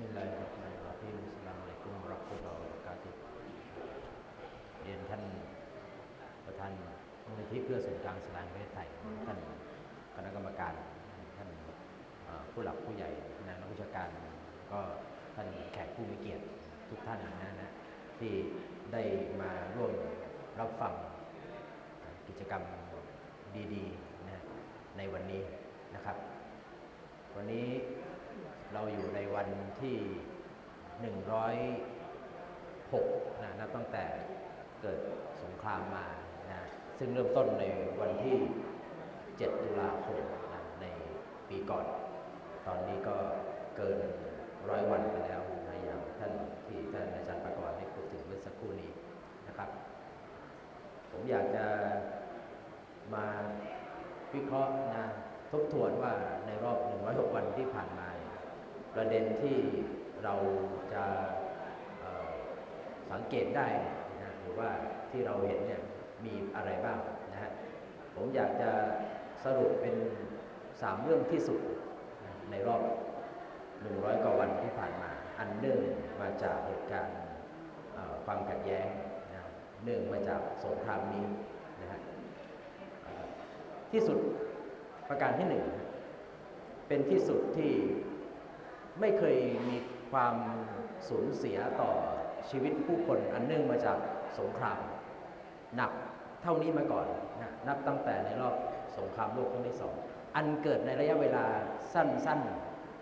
มิลลาฮิรเราะห์มานิรเราะฮีมอัสลามุอะลัยกุมราะห์มะตุลลอฮิวะบะเราะกาตุฮ์เรียนท่านประธานมูลนิธิเพื่อศูนย์กลางสลามประเทศไทย ท่านคณะกรรมการ ท่านผู้หลักผู้ใหญ่นักวิชาการ ก็ท่านแขกผู้มีเกียรติทุกท่านนะนะที่ได้มาร่วมรับฟังกิจกรรมดีๆนะในวันนี้นะครับ วันนี้ เราอยู่ในวันที่ 106นะนับตั้งแต่เกิดสงครามมานะซึ่งเริ่มต้นในวันที่ 7 ตุลาคมนะในปีก่อน ตอนนี้ก็เกินร้อยวันไปแล้วนะอย่างท่านที่ท่านอาจารย์ประกรณ์ได้พูดถึงเมื่อสักครู่นี้นะครับ ผมอยากจะมาวิเคราะห์นะทบทวนว่าในรอบ 106 วันที่ผ่านมา ประเด็นที่เราจะสังเกตได้นะหรือว่าที่เราเห็นเนี่ยมีอะไรบ้างนะฮะผมอยากจะสรุปเป็น3เรื่องที่สุดในรอบ 100 กว่าวันที่ผ่านมา อันเนื่องมาจากเหตุการณ์ความขัดแย้งนะเนื่องมาจากสงครามนี้นะฮะที่สุดประการที่หนึ่งเป็นที่สุดที่ ไม่เคยมีความสูญเสียต่อชีวิตผู้คนอันเนื่องมาจากสงคราม หนักเท่านี้มาก่อนนะนับตั้งแต่ในรอบสงครามโลกครั้งที่สองอันเกิดในระยะเวลาสั้น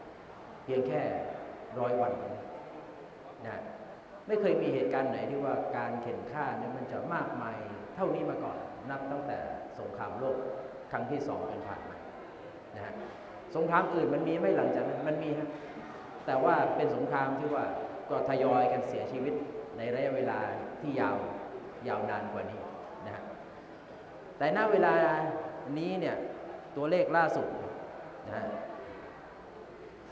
ๆ เพียงแค่ร้อยวันนะไม่เคยมีเหตุการณ์ไหนที่ว่าการเข็นฆ่าเนี่ยมันจะมากมายเท่านี้มาก่อน นับตั้งแต่สงครามโลกครั้งที่สองเป็นผ่านมานะฮะสงครามอื่นมันมีไม่หลังจากนั้นมันมีฮะ แต่ว่าเป็นสงครามที่ว่าก็ทยอยกันเสียชีวิตในระยะเวลาที่ยาวยาวนานกว่านี้นะฮะแต่ณเวลานี้เนี่ยตัวเลขล่าสุดนะฮะ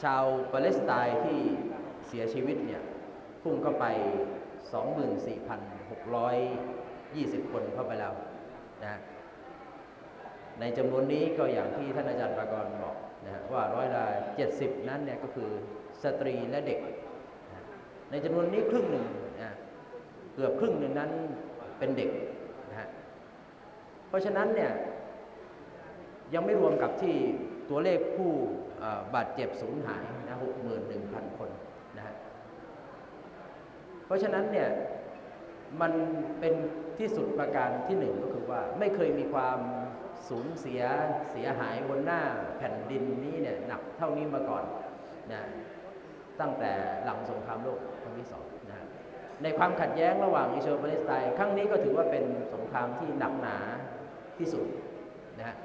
ชาวปาเลสไตน์ที่เสียชีวิตเนี่ยพุ่งเข้าไป 24,620 คนเข้าไปแล้วนะฮะในจำนวนนี้ก็อย่างที่ท่านอาจารย์ปากรบอกนะฮะว่าร้อยละ 70 นั้นเนี่ยก็คือ สตรีและเด็ก ในจำนวนนี้ครึ่งหนึ่งนะเกือบครึ่งหนึ่งนั้นเป็นเด็กนะฮะเพราะฉะนั้นเนี่ยยังไม่รวมกับที่ตัวเลขผู้บาดเจ็บสูญหายนะหกหมื่นหนึ่งพันคนนะฮะเพราะฉะนั้นเนี่ยมันเป็นที่สุดประการที่หนึ่งก็คือว่าไม่เคยมีความสูญเสียเสียหายบนหน้าแผ่นดินนี้เนี่ยหนักเท่านี้มาก่อนนะ ตั้งแต่หลังสงครามโลกครั้งที่สองนะฮะในความขัดแย้งระหว่างอิสราเอลและปาเลสไตน์ครั้งนี้ก็ถือว่าเป็นสงครามที่หนักหนาที่สุดนะฮะ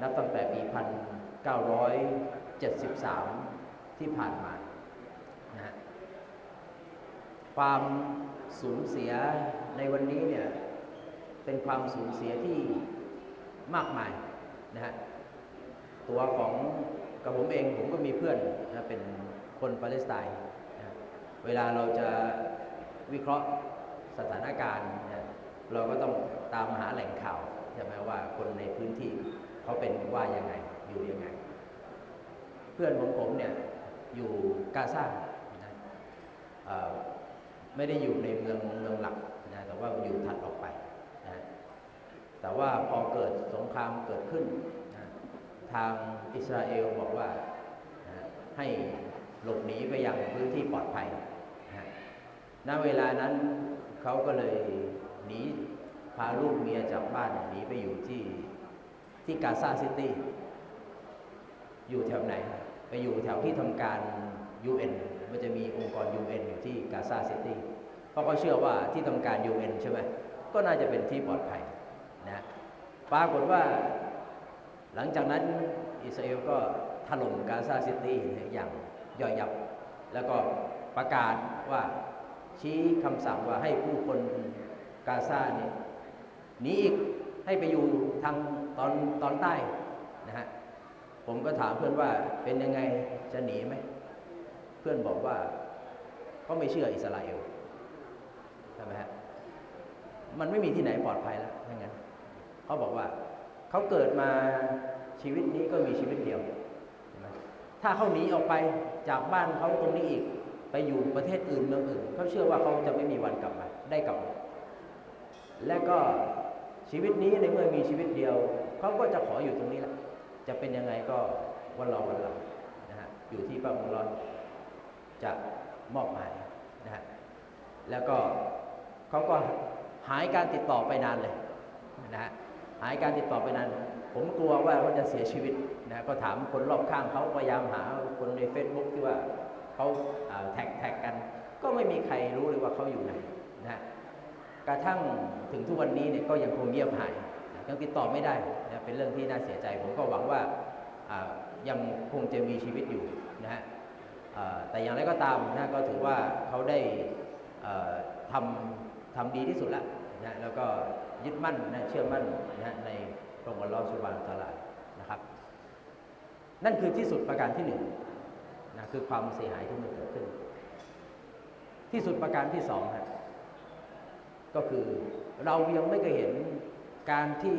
นับตั้งแต่ปี 1973 ที่ผ่านมานะฮะความสูญเสียในวันนี้เนี่ยเป็นความสูญเสียที่มากมายนะฮะตัวของกับผมเองผมก็มีเพื่อนนะเป็น คนปาเลสไตน์นะเวลาเราจะวิเคราะห์สถานการณ์นะเราก็ต้องตามหาแหล่งข่าวใช่ไหมว่าคนในพื้นที่เขาเป็นว่ายังไงอยู่ยังไง เพื่อนของผมเนี่ยอยู่กาซานะไม่ได้อยู่ในเมืองเมืองหลักนะแต่ว่าอยู่ถัดออกไปนะแต่ว่าพอเกิดสงครามเกิดขึ้นนะทางอิสราเอลบอกว่านะให้ หลบหนีไปยังพื้นที่ปลอดภัยณเวลานั้นเขาก็เลยหนีพาลูกเมียจากบ้านหนีไปอยู่ที่ที่กาซาซิตี้ อยู่แถวไหน ไปอยู่แถวที่ทำการ UN มันจะมีองค์กร UN อยู่ที่กาซาซิตี้ เพราะเขาเชื่อว่าที่ทำการ UN ใช่ไหมก็น่าจะเป็นที่ปลอดภัยนะปรากฏว่าหลังจากนั้นอิสราเอลก็ถล่มกาซาซิตี้อย่าง ย่อยยับ แล้วก็ประกาศว่าชี้คำสั่งว่าให้ผู้คนกาซาเนี่ยหนีอีกให้ไปอยู่ทางตอนตอนใต้นะฮะผมก็ถามเพื่อนว่าเป็นยังไงจะหนีไหม เพื่อนบอกว่าเขาไม่เชื่ออิสราเอลใช่ไหมฮะมันไม่มีที่ไหนปลอดภัยแล้วทั้งนั้นเขาบอกว่าเขาเกิดมาชีวิตนี้ก็มีชีวิตเดียวใช่ไหมถ้าเขาหนีออกไป จากบ้านเขาตรงนี้อีก ไปอยู่ประเทศอื่นเมืองอื่นเขาเชื่อว่าเขาจะไม่มีวันกลับมาได้กลับมาและก็ชีวิตนี้ในเมื่อมีชีวิตเดียวเขาก็จะขออยู่ตรงนี้แหละจะเป็นยังไงก็วันรอวันหลังนะฮะอยู่ที่พระองค์ร้อนจะมอบหมายนะฮะแล้วก็เขาก็หายการติดต่อไปนานเลยนะฮะหายการติดต่อไปนาน ผมกลัวว่าเขาจะเสียชีวิตนะก็ถามคนรอบข้างเขาพยายามหาคนใน Facebook ที่ว่าเขาแท็กแท็กกัน ก็ไม่มีใครรู้เลยว่าเขาอยู่ไหนนะกระทั่งถึงทุกวันนี้เนี่ยก็ยังคงเงียบหายนะยังติดต่อไม่ได้นะเป็นเรื่องที่น่าเสียใจ ผมก็หวังว่ายังคงจะมีชีวิตอยู่นะฮะแต่อย่างไรก็ตามนะก็ถือว่าเขาได้ทำทำดีที่สุดแล้วนะแล้วก็ยึดมั่นนะเชื่อมั่นนะใน พรงค์อัลลอฮฺสุบานตะอาลานะครับ นั่นคือที่สุดประการที่หนึ่งนะคือความเสียหายที่มันเกิดขึ้น ที่สุดประการที่สองครับก็คือเรายังไม่เคยเห็นการที่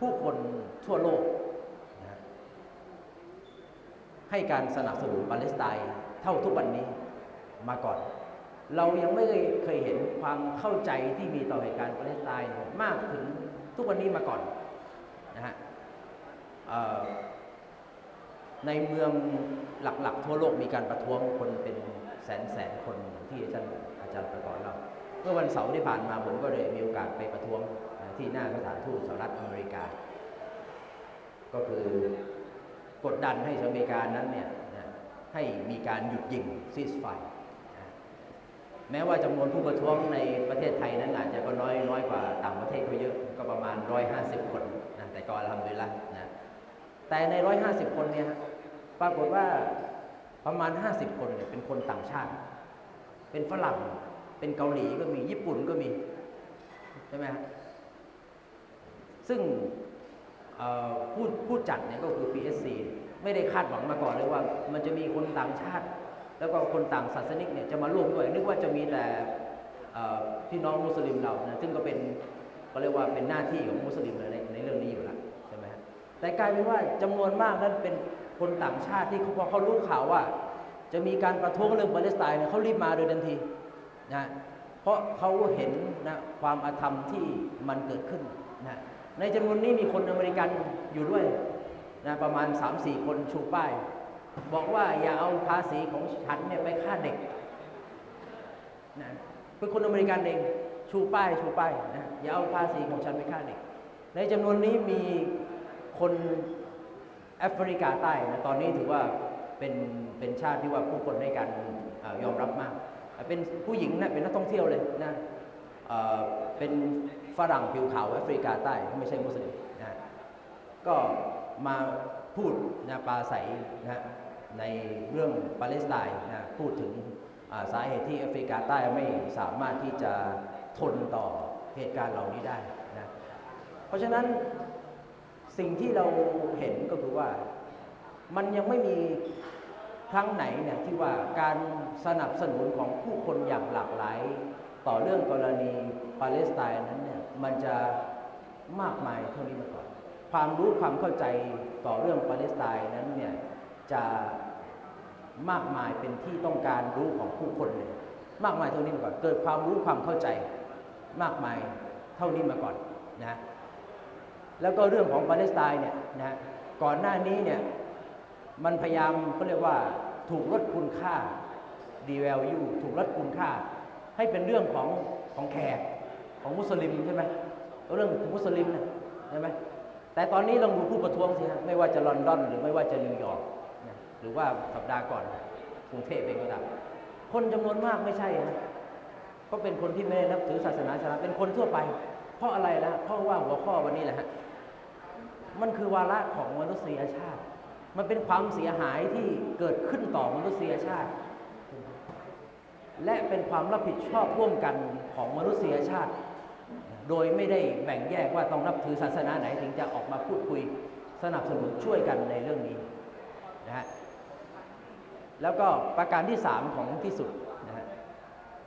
ผู้คนทั่วโลกนะให้การสนับสนุนปาเลสไตน์เท่าทุกวันนี้มาก่อน เรายังไม่เคยเห็นความเข้าใจที่มีต่อเหตุการณ์ปาเลสไตน์มากถึงทุกวันนี้มาก่อน นะฮะในเมืองหลักๆ ทั่วโลกมีการประท้วงคนเป็นแสนแสนคนที่อาจารย์อาจารย์ประกอบเราเมื่อวันเสาร์ที่ผ่านมาผมก็เลยมีโอกาสไปประท้วงที่หน้าสถานทูตสหรัฐอเมริกา ก็คือกดดันให้สหรัฐอเมริกานั้นเนี่ยให้มีการหยุดยิงซีสไฟแม้ว่าจำนวนผู้ประท้วงในประเทศไทยนั้นอาจจะก็น้อยน้อยกว่าต่างประเทศเขาเยอะก็ประมาณ 150 คน แต่ก็ทำดีละนะแต่ใน 150 คนเนี่ยปรากฏว่าประมาณ 50 คนเนี่ยเป็นคนต่างชาติ เป็นฝรั่ง เป็นเกาหลีก็มีญี่ปุ่นก็มี ใช่ไหมฮะซึ่งเอ่อผู้ผู้จัดเนี่ยก็คือ PSC ไม่ได้คาดหวังมาก่อนเลยว่ามันจะมีคนต่างชาติ แล้วก็คนต่างศาสนิกเนี่ยจะมาร่วมด้วย นึกว่าจะมีแต่พี่น้องมุสลิมเรานะซึ่งก็เป็น เรียกว่าเป็นหน้าที่ของมุสลิมในในเรื่องนี้อยู่แล้วใช่ไหมฮะแต่กลายเป็นว่าจำนวนมากนั้นเป็นคนต่างชาติที่เขาพอเขารู้ข่าวว่า จะมีการประท้วงเรื่องปาเลสไตน์เนี่ยเขารีบมาโดยทันทีนะเพราะเขาเห็นนะความอาธรรมที่มันเกิดขึ้นนะในจำนวนนี้มีคนอเมริกันอยู่ด้วยนะประมาณ 3-4 คนชูป้าย บอกว่าอย่าเอาภาษีของฉันเนี่ยไปฆ่าเด็กนะเป็นคนอเมริกันเอง ชูป้ายชูป้ายนะอย่าเอาภาษีของฉันไปฆ่าเด็ก ในจำนวนนี้มีคนแอฟริกาใต้นะตอนนี้ถือว่าเป็นเป็นชาติที่ว่าผู้คนให้การอยอมรับมาก เป็นผู้หญิงนะเป็นนักท่องเที่ยวเลยนะเอ่อเป็นฝรั่งผิวขาวแอฟริกาใต้ไม่ใช่มุสลิมนะก็มาพูดนะปาศัยนะในเรื่องปาเลสไตน์นะพูดถึงสาเหตุที่แอฟริกาใต้ไม่สามารถที่จะ ทนต่อเหตุการณ์เหล่านี้ได้นะเพราะฉะนั้นสิ่งที่เราเห็นก็คือว่ามันยังไม่มีครั้งไหนเนี่ยที่ว่าการสนับสนุนของผู้คนอย่างหลากหลาย ต่อเรื่องกรณีปาเลสไตน์นั้นเนี่ยมันจะมากมายเท่านี้มาก่อน ความรู้ความเข้าใจต่อเรื่องปาเลสไตน์นั้นเนี่ยจะมากมายเป็นที่ต้องการรู้ของผู้คนเลย มากมายเท่านี้มาก่อนเกิดความรู้ความเข้าใจ มากมายเท่านี้มาก่อนนะแล้วก็เรื่องของปาเลสไตน์เนี่ยนะก่อนหน้านี้เนี่ยมันพยายามเขาเรียกว่าถูกลดคุณค่า devalue ถูกลดคุณค่า ให้เป็นเรื่องของของแขกของมุสลิมใช่ไหมเรื่องของมุสลิมนะใช่ไหมแต่ตอนนี้ลองดูผู้ประท้วงสิฮะไม่ว่าจะลอนดอน หรือไม่ว่าจะนิวยอร์กหรือว่าสัปดาห์ก่อนกรุงเทพเองก็ตามคนจำนวนมากไม่ใช่นะ ก็เป็นคนที่ไม่ได้นับถือศาสนาอิสลามเป็นคนทั่วไป เพราะอะไรนะเพราะว่าหัวข้อวันนี้แหละฮะมันคือวาระของมนุษยชาติ มันเป็นความเสียหายที่เกิดขึ้นต่อมนุษยชาติ และเป็นความรับผิดชอบร่วมกันของมนุษยชาติ โดยไม่ได้แบ่งแยกว่าต้องนับถือศาสนาไหนถึงจะออกมาพูดคุยสนับสนุนช่วยกันในเรื่องนี้นะฮะแล้วก็ประการที่สามของที่สุด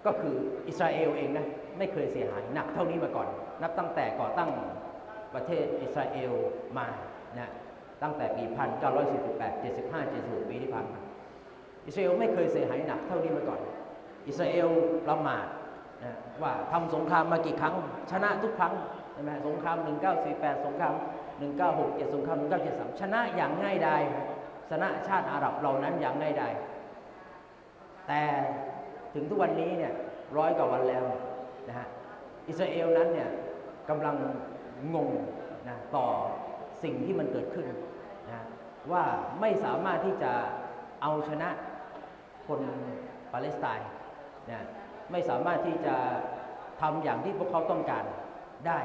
ก็คืออิสราเอลเองนะไม่เคยเสียหายหนักเท่านี้มาก่อน นับตั้งแต่ก่อตั้งประเทศอิสราเอลมานะตั้งแต่ปี 1948 75 76ปีที่ผ่านมาอิสราเอลไม่เคยเสียหายหนักเท่านี้มาก่อน อิสราเอลประมาทนะว่าทำสงครามมากี่ครั้ง ชนะทุกครั้งใช่ไหมสงคราม 1948 สงคราม 1967 สงคราม 1973 ชนะอย่างง่ายดายชนะชาติอาหรับเหล่านั้นอย่างง่ายดายแต่ ถึงทุกวันนี้เนี่ยร้อยกว่าวันแล้วนะฮะอิสราเอลนั้นเนี่ยกำลังงงนะต่อสิ่งที่มันเกิดขึ้นนะว่าไม่สามารถที่จะเอาชนะคนปาเลสไตน์นะไม่สามารถที่จะทำอย่างที่พวกเขาต้องการได้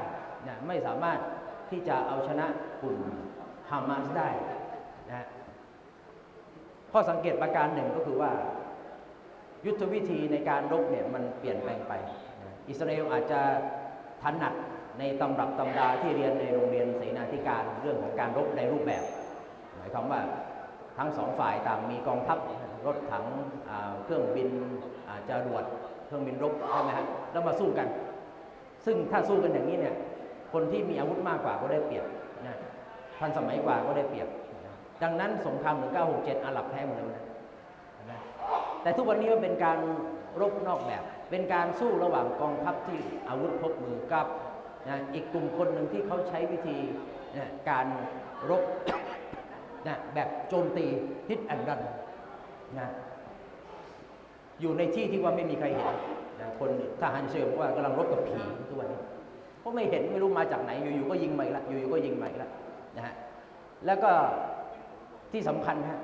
นะไม่สามารถที่จะเอาชนะกลุ่มฮามาสได้นะข้อสังเกตประการหนึ่งก็คือว่า ยุทธวิธีในการรบเนี่ยมันเปลี่ยนแปลงไป อิสราเอลอาจจะถนัดในตำรับตำราที่เรียนในโรงเรียนเสนาธิการเรื่องของการรบในรูปแบบ หมายความว่าทั้งสองฝ่ายต่างมีกองทัพรถถังเครื่องบินอ่าจรวดเครื่องบินรบใช่ไหมฮะแล้วมาสู้กัน ซึ่งถ้าสู้กันอย่างนี้เนี่ยคนที่มีอาวุธมากกว่าก็ได้เปรียบนะทันสมัยกว่าก็ได้เปรียบ ดังนั้นสงคราม1967อาหรับแพ้หมดเลยนะ แต่ทุกวันนี้มันเป็นการรบนอกแบบ เป็นการสู้ระหว่างกองทัพที่อาวุธพกมือกับนะอีกกลุ่มคนหนึ่งที่เขาใช้วิธีนะการรบนะแบบโจมตีทิศแอนดันนะอยู่ในที่ที่ว่าไม่มีใครเห็นนะคนทหารเชื่อว่ากำลังรบกับผีทุกวันนี้เพราะไม่เห็นไม่รู้มาจากไหนอยู่ๆก็ยิงมาอีกแล้วอยู่ๆก็ยิงมาอีกแล้วนะฮะแล้วก็ที่สำคัญฮะ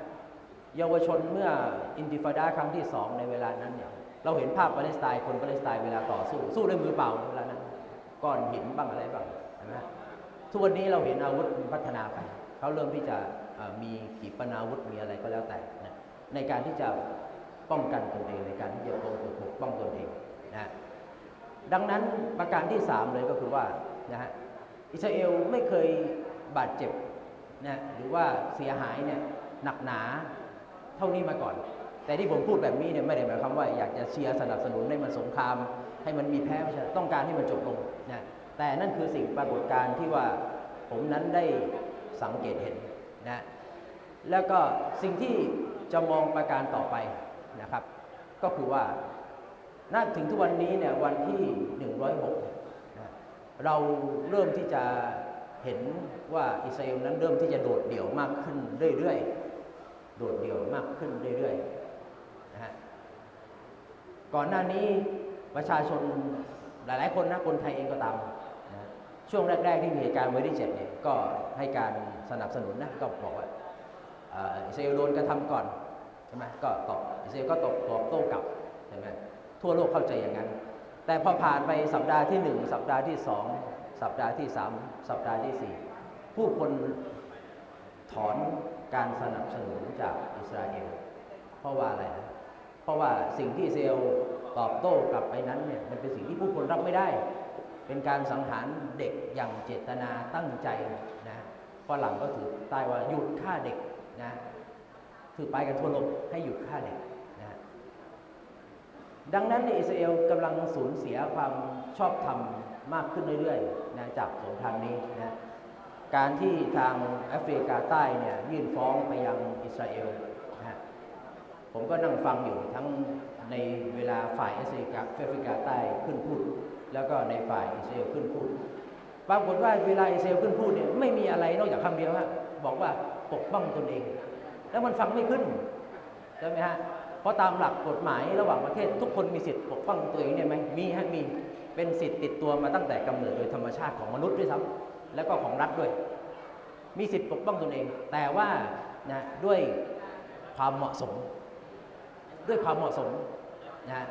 เยาวชนเมื่ออินติฟาดาครั้งที่สองในเวลานั้นเนี่ยเราเห็นภาพปาเลสไตน์คนปาเลสไตน์เวลาต่อสู้สู้ด้วยมือเปล่าเวลานั้นก้อนหินบ้างอะไรบ้างเห็นไหมทุกวันนี้เราเห็นอาวุธพัฒนาไปเขาเริ่มที่จะมีขีปนาวุธมีอะไรก็แล้วแต่นะในการที่จะป้องกันตนเองในการที่จะปกป้องตนเองนะดังนั้นประการที่ 3 เลยก็คือว่านะฮะอิสราเอลไม่เคยบาดเจ็บนะหรือว่าเสียหายเนี่ยหนักหนา เท่านี้มาก่อน แต่ที่ผมพูดแบบนี้เนี่ยไม่ได้หมายความว่าอยากจะเชียร์สนับสนุนให้มันสงคราม ให้มันมีแพ้ใช่ต้องการให้มันจบลงนะแต่นั่นคือสิ่งปรากฏการณ์ที่ว่าผมนั้นได้สังเกตเห็นนะแล้วก็สิ่งที่จะมองประการต่อไปนะครับ ก็คือว่าน่าถึงทุกวันนี้เนี่ยวันที่ 106นะเราเริ่มที่จะเห็นว่าอิสราเอลนั้นเริ่มที่จะโดดเดี่ยวมากขึ้นเรื่อยๆ โดดเดี่ยวมากขึ้นเรื่อยๆนะฮะก่อนหน้านี้ประชาชนหลาย ๆ คนนะคนไทยเองก็ตามนะช่วงแรก ๆ ที่มีเหตุการณ์วันที่เจ็ดเนี่ยก็ให้การสนับสนุนนะก็บอกว่าเอ่ออิสราเอลโดนกระทำก่อนใช่ไหมก็ตอบอิสราเอลก็ตอบตอบโต้กลับใช่ไหมทั่วโลกเข้าใจอย่างนั้น แต่พอผ่านไปสัปดาห์ที่หนึ่งสัปดาห์ที่สองสัปดาห์ที่สามสัปดาห์ที่สี่ผู้คนถอน การสนับสนุนจากอิสราเอล เพราะว่าอะไรนะเพราะว่าสิ่งที่อิสราเอลตอบโต้กลับไปนั้นเนี่ยมันเป็นสิ่งที่ผู้คนรับไม่ได้ เป็นการสังหารเด็กอย่างเจตนาตั้งใจนะฝรั่งก็ถือใต้ว่าหยุดฆ่าเด็กนะถือไปกันทั่วโลกให้หยุดฆ่าเด็กนะดังนั้นเนี่ยอิสราเอลกำลังสูญเสียความชอบธรรมมากขึ้นเรื่อยๆนะจากสงครามนี้นะ การที่ทางแอฟริกาใต้เนี่ยยื่นฟ้องไปยังอิสราเอลนะฮะผมก็นั่งฟังอยู่ทั้งในเวลาฝ่ายแอฟริกาแอฟริกาใต้ขึ้นพูด แล้วก็ในฝ่ายอิสราเอลขึ้นพูดปรากฏว่าเวลาอิสราเอลขึ้นพูดเนี่ยไม่มีอะไรนอกจากคำเดียวฮะบอกว่าปกป้องตนเอง แล้วมันฟังไม่ขึ้นใช่ไหมฮะเพราะตามหลักกฎหมายระหว่างประเทศทุกคนมีสิทธิ์ปกป้องตัวเองเนี่ยไหมมีฮะมีเป็นสิทธิ์ติดตัวมาตั้งแต่กำเนิดโดยธรรมชาติของมนุษย์ด้วยซ้ำ แล้วก็ของรัฐด้วย มีสิทธิ์ปกป้องตนเอง แต่ว่านะด้วยความเหมาะสม ด้วยความเหมาะสมนะ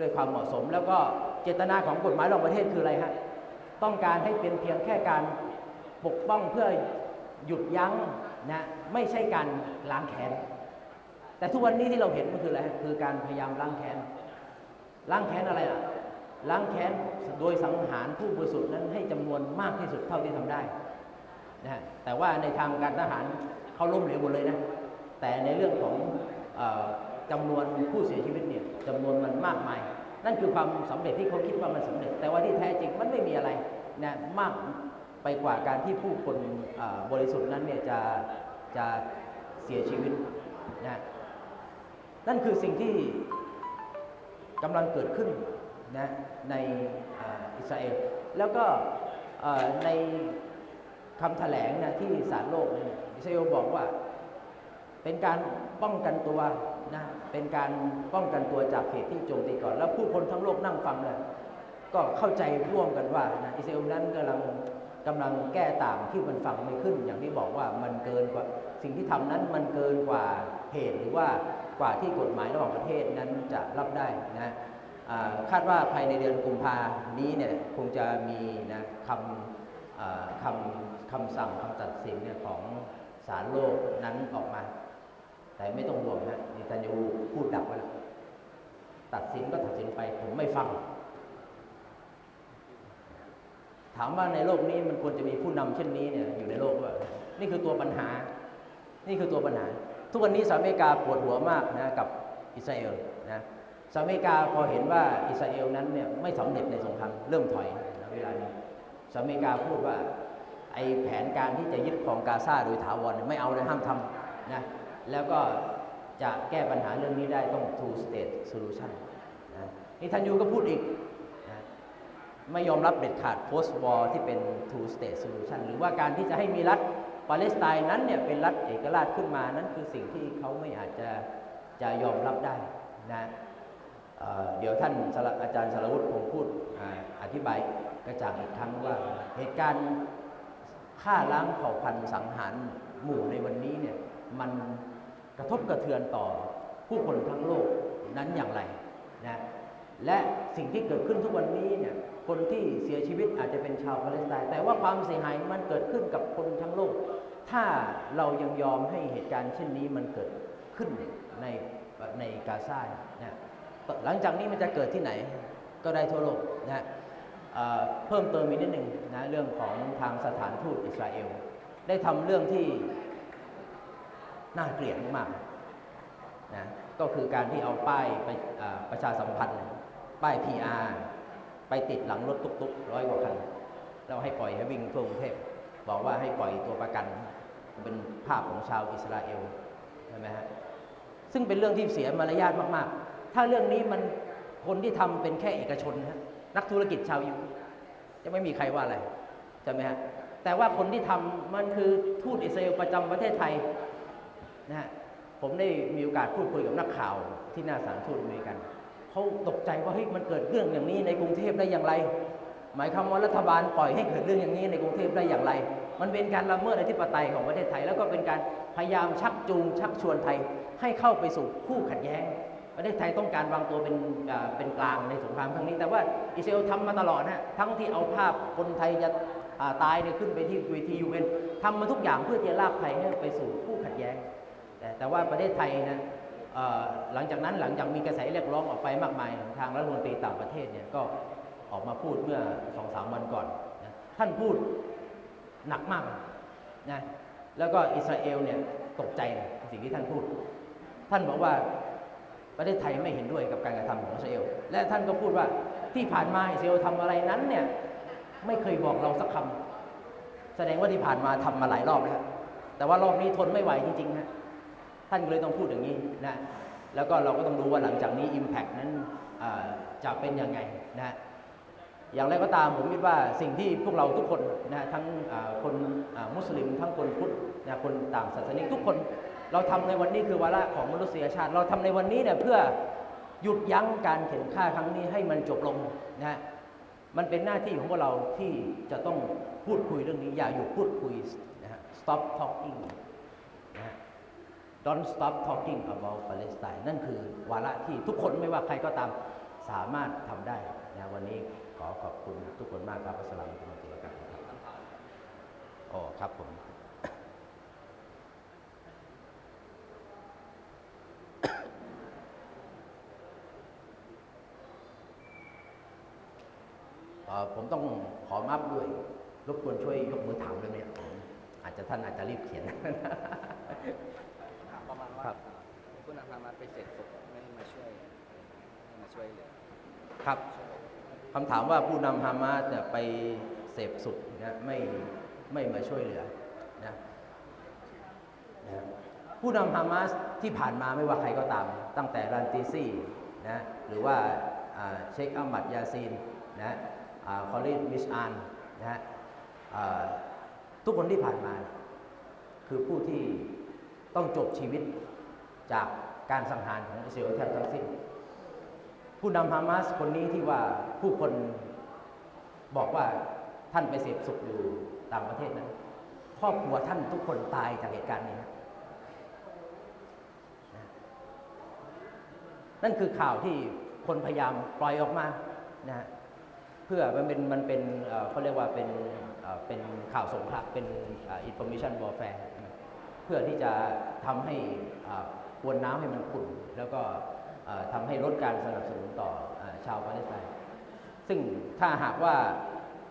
ด้วยความเหมาะสมแล้วก็เจตนาของกฎหมายระหว่างประเทศคืออะไรฮะต้องการให้เป็นเพียงแค่การปกป้องเพื่อหยุดยั้งนะไม่ใช่การล้างแค้นแต่ทุกวันนี้ที่เราเห็นมันคืออะไรฮะคือการพยายามล้างแค้นล้างแค้นอะไรล่ะ ล้างแค้นโดยสังหารผู้บริสุทธิ์นั้นให้จำนวนมากที่สุดเท่าที่ทำได้นะแต่ว่าในทางการทหารเขาล้มเหลวหมดเลยนะ แต่ในเรื่องของเออจำนวนผู้เสียชีวิตเนี่ยจำนวนมันมากมาย นั่นคือความสำเร็จที่เขาคิดว่ามันสำเร็จ แต่ว่าที่แท้จริงมันไม่มีอะไรนะมากไปกว่าการที่ผู้คนบริสุทธิ์นั้นเนี่ยจะจะเสียชีวิตนะนั่นคือสิ่งที่กำลังเกิดขึ้นนะ ในอิสราเอลแล้วก็ในคำแถลงนะที่ศาลโลกเนี่ยอิสราเอลบอกว่าเป็นการป้องกันตัวนะเป็นการป้องกันตัวจากเหตุที่โจมตีก่อน แล้วผู้คนทั้งโลกนั่งฟังเลยก็เข้าใจร่วมกันว่านะอิสราเอลนั้นกำลังกำลังแก้ต่างที่มันฟังไม่ขึ้น อย่างที่บอกว่ามันเกินกว่าสิ่งที่ทำนั้นมันเกินกว่าเหตุหรือว่ากว่าที่กฎหมายระหว่างประเทศนั้นจะรับได้นะ คาดว่าภายในเดือนกุมภานี้เนี่ยคงจะมีนะคำคำคำสั่งคำตัดสินเนี่ยของศาลโลกนั้นออกมา แต่ไม่ต้องห่วงนะนิตันยูพูดดักไว้แล้วตัดสินก็ตัดสินไปผมไม่ฟัง ถามว่าในโลกนี้มันควรจะมีผู้นำเช่นนี้เนี่ยอยู่ในโลกว่านี่คือตัวปัญหา นี่คือตัวปัญหา ทุกวันนี้สหรัฐอเมริกาปวดหัวมากนะกับอิสราเอล สหรัฐอเมริกาพอเห็นว่าอิสราเอลนั้นเนี่ยไม่สำเร็จในสงครามเริ่มถอยนะเวลานี้สหรัฐอเมริกาพูดว่าไอแผนการที่จะยึดครองกาซาโดยถาวรเนี่ยไม่เอาเลยห้ามทำนะแล้วก็จะแก้ปัญหาเรื่องนี้ได้ต้อง two state solution นะนี่ทันยูก็พูดอีกนะไม่ยอมรับเด็ดขาด post war ที่เป็น two state solution หรือว่าการที่จะให้มีรัฐปาเลสไตน์นั้นเนี่ยเป็นรัฐเอกราชขึ้นมานั้นคือสิ่งที่เขาไม่อาจจะจะยอมรับได้นะ เดี๋ยวท่านอาจารย์สารวุฒิคงพูดอธิบายกระจ่างอีกครั้งว่าเหตุการณ์ฆ่าล้างเผ่าพันธุ์สังหารหมู่ในวันนี้เนี่ยมันกระทบกระเทือนต่อผู้คนทั้งโลกนั้นอย่างไรนะและสิ่งที่เกิดขึ้นทุกวันนี้เนี่ยคนที่เสียชีวิตอาจจะเป็นชาวปาเลสไตน์แต่ว่าความเสียหายมันเกิดขึ้นกับคนทั้งโลก ถ้าเรายังยอมให้เหตุการณ์เช่นนี้มันเกิดขึ้นในในกาซาเนี่ย หลังจากนี้มันจะเกิดที่ไหนก็ได้ทั่วโลกนะเอ่อเพิ่มเติมอีกนิดหนึ่งนะเรื่องของทางสถานทูตอิสราเอล ได้ทำเรื่องที่น่าเกลียดมากนะก็คือการที่เอาป้ายไปประชาสัมพันธ์ ป้าย PR ไปติดหลังรถตุ๊กๆร้อยกว่าคันแล้วให้ปล่อยให้วิ่งทั่วกรุงเทพบอกว่าให้ปล่อยตัวประกันเป็นภาพของชาวอิสราเอลใช่ไหมฮะซึ่งเป็นเรื่องที่เสียมารยาทมากๆ ถ้าเรื่องนี้มันคนที่ทำเป็นแค่เอกชนฮะนักธุรกิจชาวยิวจะไม่มีใครว่าอะไรใช่ไหมฮะแต่ว่าคนที่ทำมันคือทูตอิสราเอลประจำประเทศไทยนะฮะผมได้มีโอกาสพูดคุยกับนักข่าวที่หน้าสารทูตอเมริกันเขาตกใจว่าเฮ้ยมันเกิดเรื่องอย่างนี้ในกรุงเทพได้อย่างไร หมายความว่ารัฐบาลปล่อยให้เกิดเรื่องอย่างนี้ในกรุงเทพได้อย่างไร มันเป็นการละเมิดอธิปไตยของประเทศไทย แล้วก็เป็นการพยายามชักจูงชักชวนไทยให้เข้าไปสู่คู่ขัดแย้ง ประเทศไทยต้องการวางตัวเป็นเป็นกลางในสงครามครั้งนี้ แต่ว่าอิสราเอลทำมาตลอดนะทั้งที่เอาภาพคนไทยจะาตายเนี่ยขึ้นไปที่เวทียูเอ็นทำมาทุกอย่างเพื่อจะลากไทยให้ไปสู่คู่ขัดแย้ง แต่แต่ว่าประเทศไทยนะหลังจากนั้นหลังจากมีกระแสเรียกร้องออกไปมากมาย ทางรัฐมนตรีต่างประเทศเนี่ยก็ออกมาพูดเมื่อสองสามวันก่อนนะท่านพูดหนักมากนะแล้วก็อิสราเอลเนี่ยตกใจนะสิ่งที่ท่านพูด ท่านบอกว่า ประเทศไทยไม่เห็นด้วยกับการกระทำของอิสราเอล และท่านก็พูดว่าที่ผ่านมาอิสราเอลทำอะไรนั้นเนี่ยไม่เคยบอกเราสักคำแสดงว่าที่ผ่านมาทำมาหลายรอบแล้วแต่ว่ารอบนี้ทนไม่ไหวจริงๆนะท่านก็เลยต้องพูดอย่างนี้นะแล้วก็เราก็ต้องดูว่าหลังจากนี้ Impact นั้นจะเป็นยังไงนะอย่างไรก็ตามผมคิดว่าสิ่งที่พวกเราทุกคนนะทั้งคนมุสลิมทั้งคนพุทธนะคนต่างศาสนาทุกคน เราทำในวันนี้คือวาระของมนุษยชาติ เราทำในวันนี้เนี่ยเพื่อหยุดยั้งการเข็นฆ่าครั้งนี้ให้มันจบลงนะมันเป็นหน้าที่ของพวกเราที่จะต้องพูดคุยเรื่องนี้ อย่าหยุดพูดคุยนะฮะ stop talking นะฮะ don't stop talking about Palestine นั่นคือวาระที่ทุกคนไม่ว่าใครก็ตามสามารถทำได้นะวันนี้ขอขอบคุณทุกคนมากครับอัสสลามุอะลัยกุมวะตุลลอฮ์ครับโอ้ครับผม ผมต้องขอมาบด้วย รบกวนช่วยยกมือถามด้วยไหมครับผมอาจจะท่านอาจจะรีบเขียนถามประมาณว่าครับผู้นำฮามาสไปเสร็จศพไม่มาช่วยไม่มาช่วยเหลือครับคำถามว่าผู้นำฮามาสเนี่ยไปเสพสุขนะไม่ไม่มาช่วยเหลือนะนะผู้นำฮามาสที่ผ่านมาไม่ว่าใครก็ตาม ตั้งแต่รันตีซี่นะหรือว่าอ่าเชคอัมมัดยาซีนนะอ่า คอลินมิชอานนะฮะทุกคนที่ผ่านมา คือผู้ที่ต้องจบชีวิตจากการสังหารของอิสราเอลแทบทั้งสิ้น ผู้นำฮามาสคนนี้ที่ว่าผู้คนบอกว่าท่านไปเสพสุขอยู่ต่างประเทศนั้นครอบครัวท่านทุกคนตายจากเหตุการณ์นี้นะนั่นคือข่าวที่คนพยายามปล่อยออกมานะฮะ พื่อมันเป็นมันเป็นเขาเรียกว่าเป็นเป็นข่าวสงครามเป็นอินโฟมิชันวอร์แฟร์เพื่อที่จะทำให้วนน้ำให้มันขุ่นแล้วก็เอ่อทำให้ลดการสนับสนุนต่ออชาวปาเลสไตน์ซึ่งถ้าหากว่า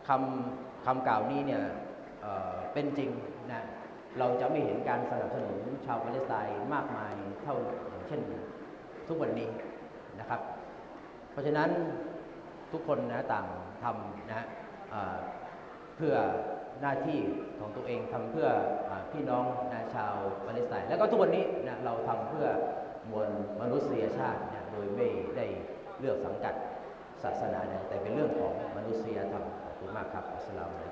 คำคำกล่าวนี้เนี่ยเเป็นจริงนะเราจะไม่เห็นการสนับสนุนชาวปาเลสไตน์มากมายเท่าอย่างเช่นทุกวันนี้นะครับ เพราะฉะนั้นทุกคนนะต่าง ทำนะเพื่อหน้าที่ของตัวเองทำเพื่ออพี่น้องนะชาวปาเลสไตน์แล้วก็ทุกวันนี้นะเราทำเพื่อมวลมนุษยชาตินะโดยไม่ได้เลือกสังกัดศาสนาใดแต่เป็นเรื่องของมนุษยธรรมขอบคุณมากครับอัสสลามุอะลัย